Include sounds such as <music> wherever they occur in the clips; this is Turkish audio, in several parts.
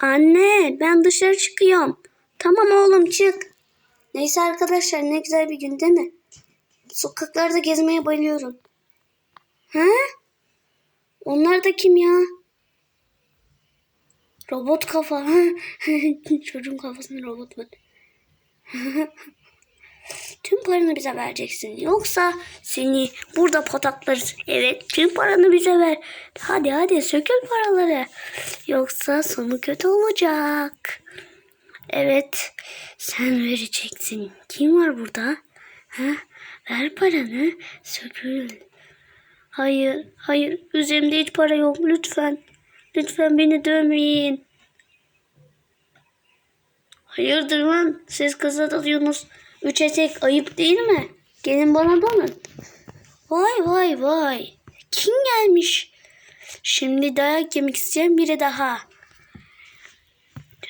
Anne ben dışarı çıkıyorum. Tamam oğlum çık. Neyse arkadaşlar ne güzel bir gün değil mi? Sokaklarda gezmeye bayılıyorum. Ha? Onlar da kim ya? Robot kafa. <laughs> Çocuğun kafasında robot var. <laughs> Tüm paranı bize vereceksin. Yoksa seni burada pataklarız. Evet tüm paranı bize ver. Hadi hadi sökül paraları. Yoksa sonu kötü olacak. Evet sen vereceksin. Kim var burada? Ha? Ver paranı sökül. Hayır hayır üzerimde hiç para yok lütfen. Lütfen beni dövmeyin. Hayırdır lan? Siz kıza dalıyorsunuz. Üç etek ayıp değil mi? Gelin bana dalın. Vay vay vay. Kim gelmiş? Şimdi dayak yemek isteyen biri daha.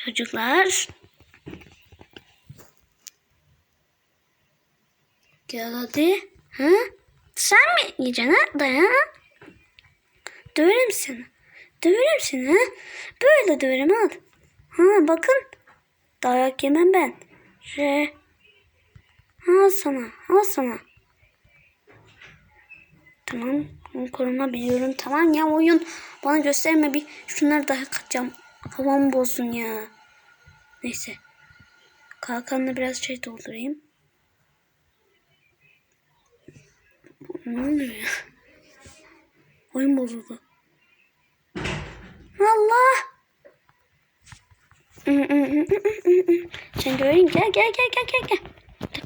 Çocuklar. Gel hadi. Ha? Sen mi yiyeceksin ha? Dayak. Döverim seni. Döverim seni. Böyle döverim al. Ha bakın. Dayak yemem ben. Re. Al sana. Al sana. Tamam. Koruma biliyorum. Tamam ya oyun. Bana gösterme bir. Şunları dayak atacağım. Havamı bozsun ya. Neyse. Kalkanla biraz şey doldurayım. Ne oluyor ya? Oyun bozuldu. Allah! Sen öyle gel gel gel gel gel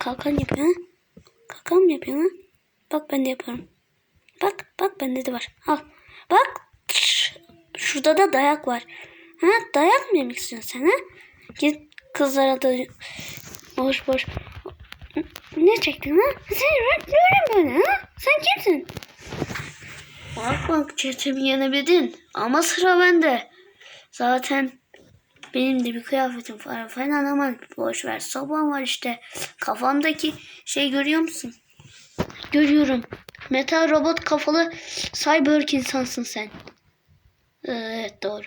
kalkan yapıyor ha. Kalkan mı yapıyor ha? Bak ben de yaparım. Bak bak bende de var. Al. Bak. Şurada da dayak var. Ha dayak mı yemek istiyorsun sen ha? Git kızlara da boş boş. Ne çektin ha? Sen öyle böyle ha? Sen kimsin? Bak bak çetemi yenebildin. Ama sıra bende. Zaten benim de bir kıyafetim var falan ama boş ver. Sobam var işte. Kafamdaki şey görüyor musun? Görüyorum. Metal robot kafalı cyborg insansın sen. Evet doğru.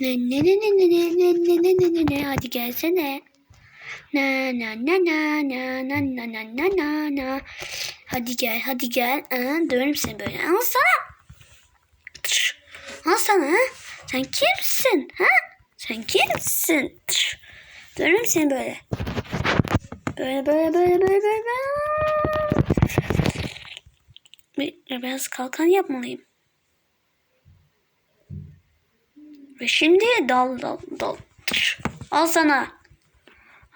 Ne ne ne ne ne ne ne ne ne ne ne hadi gelsene. Na na na na na na na na na na na. Hadi gel hadi gel. Aa, döverim seni böyle. Al sana. Al sana. Sen kimsin? Ha? Sen kimsin? Döverim seni böyle. Böyle böyle böyle böyle böyle. Bir, biraz kalkan yapmalıyım. Ve şimdi dal dal dal. Al sana.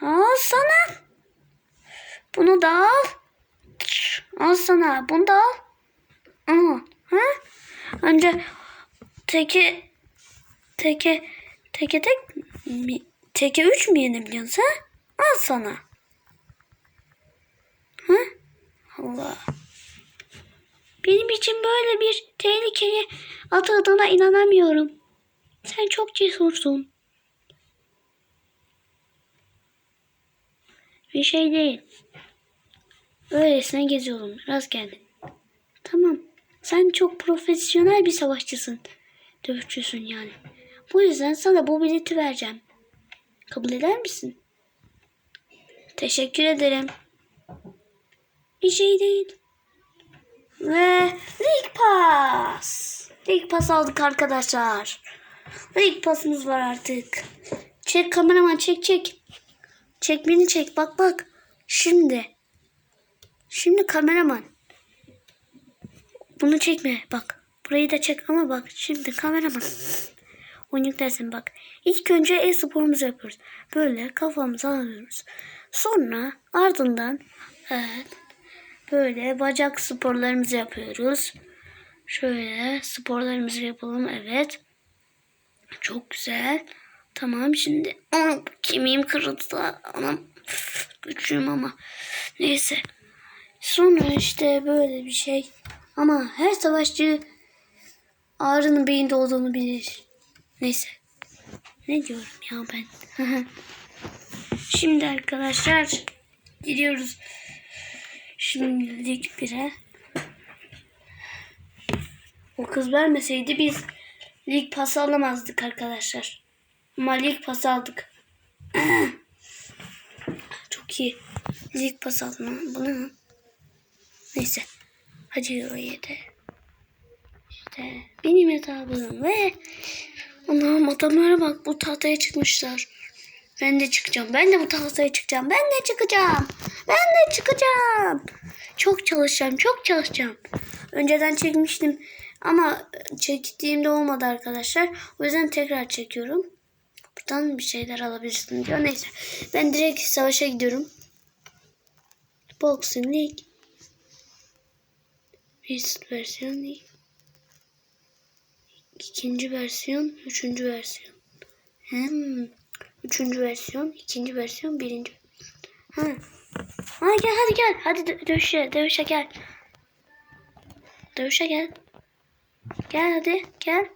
Al sana. Bunu da al. Al sana. Bunu da al. Al. Ha? Önce teke teke teke tek mi? Teke üç mü yenebiliyorsun? Al sana. Ha? Allah. Benim için böyle bir tehlikeye atıldığına inanamıyorum. Sen çok cesursun. Bir şey değil. Öylesine geziyorum. Rast geldim. Tamam. Sen çok profesyonel bir savaşçısın. Dövüşçüsün yani. Bu yüzden sana bu bileti vereceğim. Kabul eder misin? Teşekkür ederim. Bir şey değil. Ve League Pass. League Pass aldık arkadaşlar. League Pass'ımız var artık. Çek kameraman çek çek. Çek beni çek bak bak. Şimdi. Şimdi kameraman. Bunu çekme bak. Burayı da çek ama bak şimdi kameraman. Oyuncak dersin bak. İlk önce e-sporumuzu yapıyoruz. Böyle kafamızı alıyoruz. Sonra ardından evet, böyle bacak sporlarımızı yapıyoruz. Şöyle sporlarımızı yapalım. Evet. Çok güzel. Tamam şimdi Aa, kemiğim kırıldı. Anam güçlüyüm ama. Neyse. Sonra işte böyle bir şey. Ama her savaşçı ağrının beyinde olduğunu bilir. Neyse. Ne diyorum ya ben? <laughs> Şimdi arkadaşlar gidiyoruz. Şimdilik bire. O kız vermeseydi biz lig pası alamazdık arkadaşlar. Ama lig pası aldık. <clears throat> Çok iyi. Lig pası aldım. Bu ne? Neyse. Hadi o yedi. İşte benim hesabım ve Allah'ım adamlara bak bu tahtaya çıkmışlar. Ben de çıkacağım. Ben de bu tahtaya çıkacağım. Ben de çıkacağım. Ben de çıkacağım. Çok çalışacağım. Çok çalışacağım. Önceden çekmiştim ama çektiğimde olmadı arkadaşlar. O yüzden tekrar çekiyorum. Buradan bir şeyler alabilirsin diyor. Neyse. Ben direkt savaşa gidiyorum. Boxing League. Bir versiyon değil. İkinci versiyon, üçüncü versiyon. Hmm. Üçüncü versiyon, ikinci versiyon, birinci. Ha. Ha gel hadi gel. Hadi dö- dövüşe, dövüşe gel. Dövüşe gel. Gel hadi gel.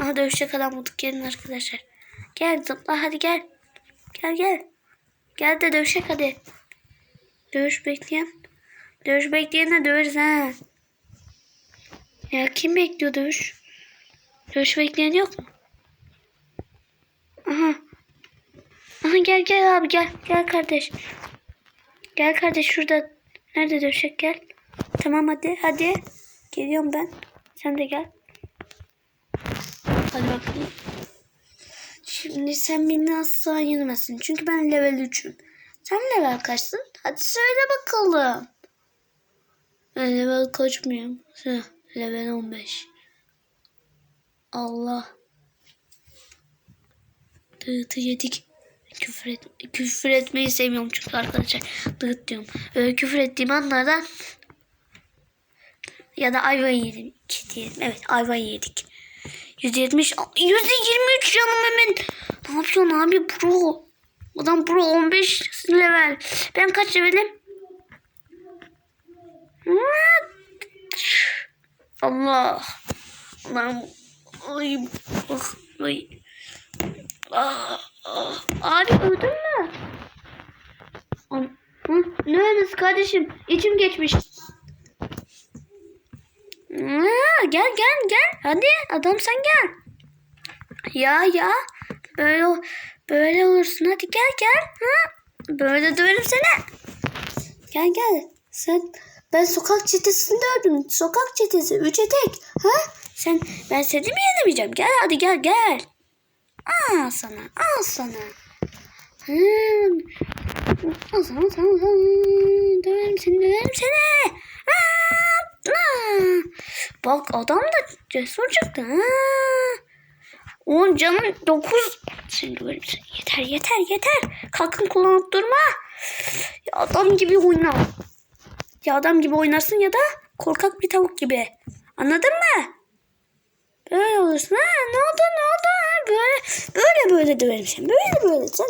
Aha dövüşe kadar bulduk gelin arkadaşlar. Gel zıpla hadi gel. Gel gel. Gel de dövüşek hadi. Dövüş bekleyen. Dövüş bekleyene döveriz ha. Ya kim bekliyor dövüş? Dövüş bekleyen yok mu? Aha. Aha gel gel abi gel. Gel kardeş. Gel kardeş şurada. Nerede dövüşecek gel. Tamam hadi hadi. Geliyorum ben. Sen de gel. Hadi bakalım. Şimdi sen beni asla yenemezsin. Çünkü ben level 3'üm. Sen level kaçsın? Hadi söyle bakalım. Ben level kaçmıyorum. Level 15. Allah. Dığıtı yedik. Küfür, et, küfür etmeyi sevmiyorum çünkü arkadaşlar. Dığıt diyorum. Öyle küfür ettiğim anlarda ya da ayvayı yedik diyelim. Evet ayvayı yedik. 170 123 canım hemen. Ne yapıyorsun abi pro? Adam pro 15 level. Ben kaç levelim? Allah. Allah'ım. Ay. Ah, ay. Ah, ah. Abi mü? An- Hı? Ne öylesi kardeşim? İçim geçmiş. Aa, gel gel gel. Hadi adam sen gel. Ya ya. Böyle böyle olursun. Hadi gel gel. Ha? Böyle döverim seni. Gel gel. Sen ben sokak çetesinde öldüm. Sokak çetesi. Üçe tek. Ha? Sen ben seni mi yenemeyeceğim? Gel hadi gel gel. Al sana. Al sana. Hmm. Al sana sana. sana. Döverim seni döverim seni. Aa, aa. Bak adam da cesur çıktı. Ha. 10 canım 9. Seni döverim seni. Yeter yeter yeter. Kalkın kullanıp durma. Ya adam gibi oyna. Ya adam gibi oynarsın ya da korkak bir tavuk gibi. Anladın mı? Böyle olursun. Ha, ne oldu ne oldu? Ha, böyle böyle böyle döverim seni. Böyle böyle. Sen,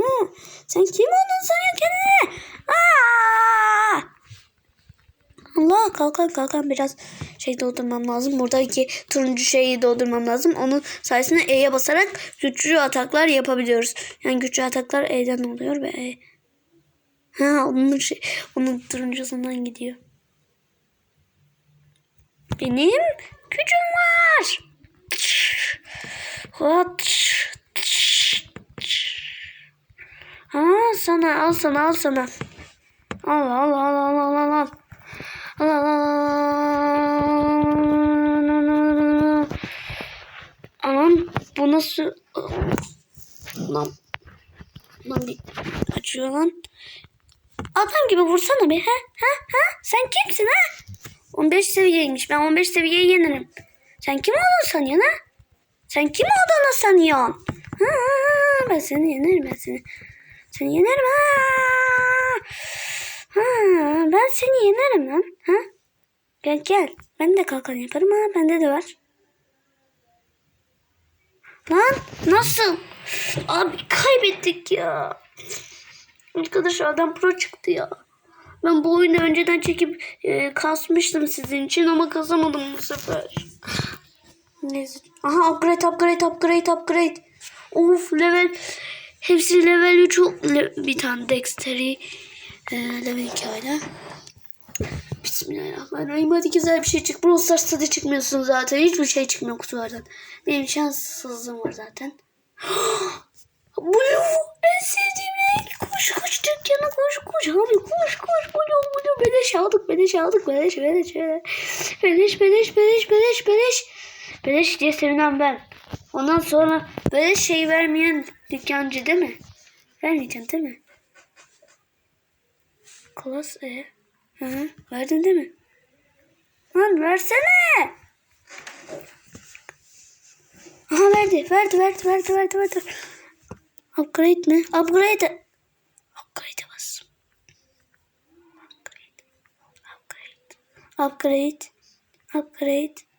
ha, sen kim oldun sen kendine? Aa! Allah kalkan kalkan biraz şey doldurmam lazım. Buradaki turuncu şeyi doldurmam lazım. Onun sayesinde E'ye basarak güçlü ataklar yapabiliyoruz. Yani güçlü ataklar E'den oluyor ve E. Ha onun şey, onun turuncusundan gidiyor. Benim gücüm var. Ha sana al sana al sana. Al al al al al al al. Al al al. Anam bu nasıl? Lan. Lan bir açıyor lan. Adam gibi vursana bir. Ha ha ha. Sen kimsin ha? 15 seviyeymiş. Ben 15 seviyeyi yenerim. Sen kim olduğunu sanıyorsun ha? Sen kim olduğunu sanıyorsun? Ha, ben seni yenerim ben seni. Seni yenerim ha. Ha, ben seni yenerim lan. Ha? Gel gel. Ben de kalkan yaparım ha. Bende de var. Lan nasıl? Abi kaybettik ya. Arkadaşlar adam pro çıktı ya. Ben bu oyunu önceden çekip e, kasmıştım sizin için ama kasamadım bu sefer. Aha upgrade upgrade upgrade upgrade. Of level hepsi level 3 ol- le- bir tane Dexter'i e, level 2 hala. Bismillahirrahmanirrahim. Hadi güzel bir şey çık. Brawl Stars'ta da çıkmıyorsun zaten. Hiçbir şey çıkmıyor kutulardan. Benim şanssızlığım var zaten. <gasps> Blue en sevdiğim renk. Koş koş dükkana koş koş. Abi koş koş. Blue blue. Beleş aldık beleş aldık. Beleş beleş beleş. Beleş beleş beleş beleş beleş. Beleş diye sevinen ben. Ondan sonra böyle şey vermeyen dükkancı değil mi? Vermeyeceksin değil mi? Klas e. Hı hı. Verdin değil mi? Lan versene. Aha verdi. Verdi verdi verdi verdi verdi. Upgrade mi? Upgrade. Upgrade bas. Upgrade. Upgrade. Upgrade. Upgrade.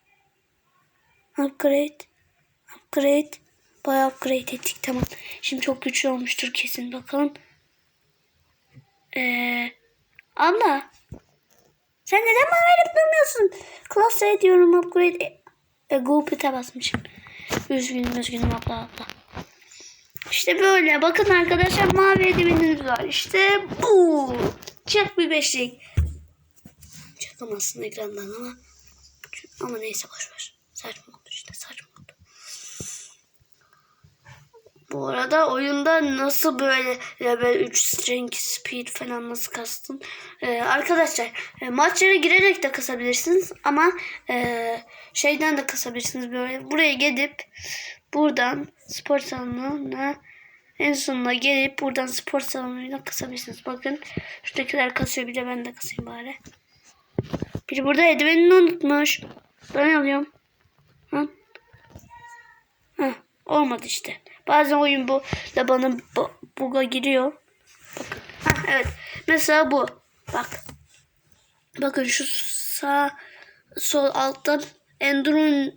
Upgrade. Upgrade. Bayağı upgrade ettik tamam. Şimdi çok güçlü olmuştur kesin bakalım. Ee, abla. Sen neden bana verip durmuyorsun? Class A diyorum upgrade. E, e, go pit'e basmışım. Üzgünüm üzgünüm abla abla. İşte böyle. Bakın arkadaşlar mavi eldivenimiz var. İşte bu. Çak bir beşlik. Çakamazsın ekrandan ama. Ama neyse boş ver. Saçma oldu işte saçma oldu. Bu arada oyunda nasıl böyle level 3 strength speed falan nasıl kastın? Ee, arkadaşlar e, maçlara girerek de kasabilirsiniz ama e, şeyden de kasabilirsiniz böyle. Buraya gelip buradan spor salonuna en sonuna gelip buradan spor salonuyla kasabilirsiniz. Bakın şuradakiler kasıyor bir de ben de kasayım bari. Biri burada eldivenini unutmuş. Ben alıyorum. Ha? Heh, olmadı işte. Bazen oyun bu da bana bu- buga giriyor. Bakın. Heh, evet. Mesela bu. Bak. Bakın şu sağ sol alttan Enduran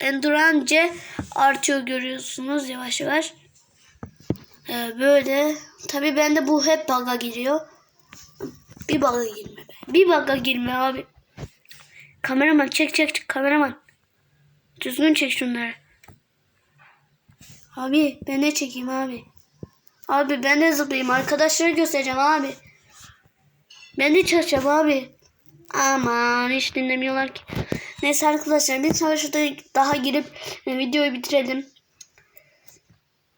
Endurance artıyor görüyorsunuz yavaş yavaş. Ee, böyle. Tabi bende bu hep bug'a giriyor. Bir bug'a girme. Bir bug'a girme abi. Kameraman çek çek çek kameraman. Düzgün çek şunları. Abi ben ne çekeyim abi? Abi ben de zıplayayım. Arkadaşlara göstereceğim abi. Ben de çalışacağım abi. Aman hiç dinlemiyorlar ki. Neyse arkadaşlar bir savaşta daha girip e, videoyu bitirelim.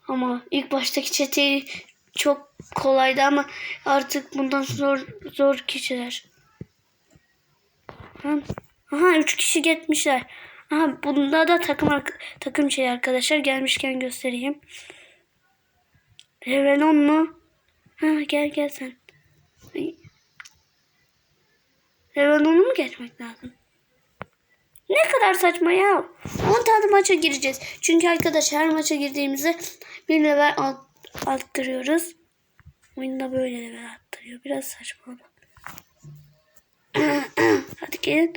Ama ilk baştaki çete çok kolaydı ama artık bundan zor zor kişiler. Ha, Aha 3 kişi gitmişler. Aha bunda da takım takım şey arkadaşlar gelmişken göstereyim. Revelon mu? Ha gel gel sen. Ay. Revelon'u mu geçmek lazım? Ne kadar saçma ya. 10 tane maça gireceğiz. Çünkü arkadaşlar her maça girdiğimizde bir level alt, arttırıyoruz. Oyunda böyle level arttırıyor. Biraz saçma oldu. <clears throat> Hadi gelin.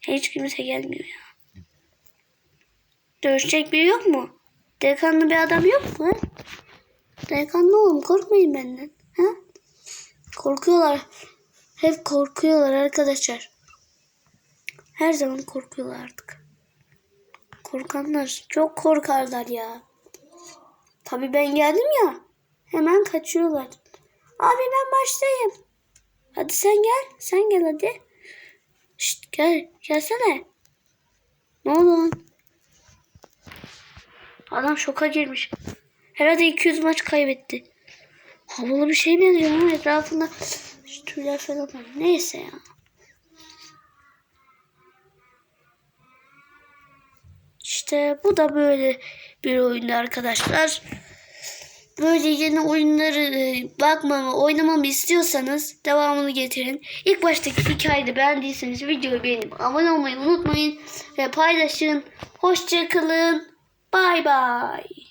Hiç kimse gelmiyor ya. Dövüşecek biri yok mu? Delikanlı bir adam yok mu? Delikanlı oğlum korkmayın benden. Ha? Korkuyorlar. Hep korkuyorlar arkadaşlar. Her zaman korkuyorlar artık. Korkanlar çok korkarlar ya. Tabii ben geldim ya. Hemen kaçıyorlar. Abi ben baştayım. Hadi sen gel. Sen gel hadi. Şşt gel. Gelsene. Ne oldu lan? Adam şoka girmiş. Herhalde 200 maç kaybetti. Havalı bir şey benziyor ama etrafında tüyler falan var. Neyse ya. İşte bu da böyle bir oyundu arkadaşlar. Böyle yeni oyunları e, bakmamı, oynamamı istiyorsanız devamını getirin. İlk baştaki hikayeyi beğendiyseniz videoyu beğenip abone olmayı unutmayın ve paylaşın. Hoşçakalın. Bye bye.